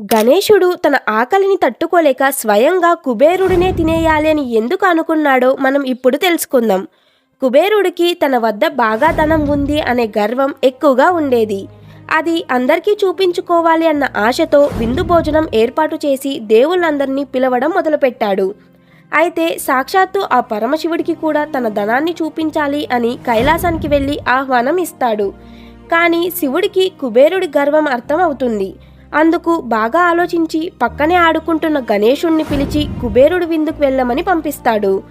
గణేశుడు తన ఆకలిని తట్టుకోలేక స్వయంగా కుబేరుడినే తినేయాలి అని ఎందుకు అనుకున్నాడో మనం ఇప్పుడు తెలుసుకుందాం. కుబేరుడికి తన వద్ద బాగా ధనం ఉంది అనే గర్వం ఎక్కువగా ఉండేది. అది అందరికీ చూపించుకోవాలి అన్న ఆశతో విందు భోజనం ఏర్పాటు చేసి దేవుళ్ళందరినీ పిలవడం మొదలుపెట్టాడు. అయితే సాక్షాత్తు ఆ పరమశివుడికి కూడా తన ధనాన్ని చూపించాలి అని కైలాసానికి వెళ్ళి ఆహ్వానం ఇస్తాడు. కానీ శివుడికి కుబేరుడి గర్వం అర్థమవుతుంది. అవుతుంది అందుకు బాగా ఆలోచించి పక్కనే ఆడుకుంటున్న గణేశుణ్ణి పిలిచి కుబేరుడు విందుకు వెళ్ళమని పంపిస్తాడు.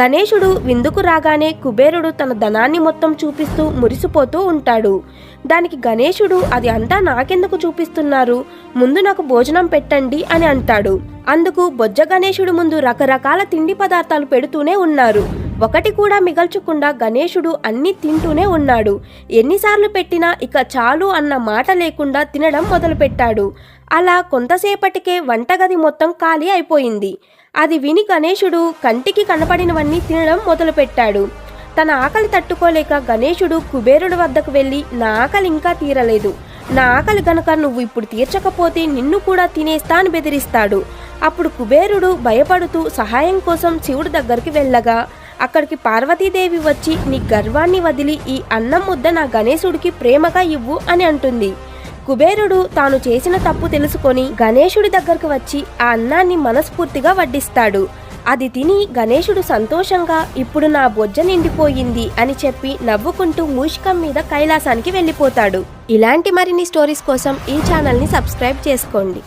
గణేశుడు విందుకు రాగానే కుబేరుడు తన ధనాన్ని మొత్తం చూపిస్తూ మురిసిపోతూ ఉంటాడు. దానికి గణేశుడు అది అంతా నాకెందుకు చూపిస్తున్నారు? ముందు నాకు భోజనం పెట్టండి అని అంటాడు. అందుకు బొజ్జ గణేశుడు ముందు రకరకాల తిండి పదార్థాలు పెడుతూనే ఉన్నారు. ఒకటి కూడా మిగల్చకుండా గణేశుడు అన్ని తింటూనే ఉన్నాడు. ఎన్నిసార్లు పెట్టినా ఇక చాలు అన్న మాట లేకుండా తినడం మొదలుపెట్టాడు. అలా కొంతసేపటికే వంటగది మొత్తం ఖాళీ అయిపోయింది. అది విని గణేశుడు కంటికి కనపడినవన్నీ తినడం మొదలుపెట్టాడు. తన ఆకలి తట్టుకోలేక గణేశుడు కుబేరుడి వద్దకు వెళ్ళి నా ఆకలి ఇంకా తీరలేదు. నా ఆకలి గనక నువ్వు ఇప్పుడు తీర్చకపోతే నిన్ను కూడా తినేస్తా అని బెదిరిస్తాడు. అప్పుడు కుబేరుడు భయపడుతూ సహాయం కోసం శివుడి దగ్గరికి వెళ్ళగా అక్కడికి పార్వతీదేవి వచ్చి నీ గర్వాన్ని వదిలి ఈ అన్నం ముద్ద నా గణేశుడికి ప్రేమగా ఇవ్వు అని అంటుంది. కుబేరుడు తాను చేసిన తప్పు తెలుసుకొని గణేశుడి దగ్గరకు వచ్చి ఆ అన్నాన్ని మనస్ఫూర్తిగా వడ్డిస్తాడు. అది తిని గణేశుడు సంతోషంగా ఇప్పుడు నా బొజ్జ నిండిపోయింది అని చెప్పి నవ్వుకుంటూ మూషికం మీద కైలాసానికి వెళ్ళిపోతాడు. ఇలాంటి మరిన్ని స్టోరీస్ కోసం ఈ ఛానల్ని సబ్స్క్రైబ్ చేసుకోండి.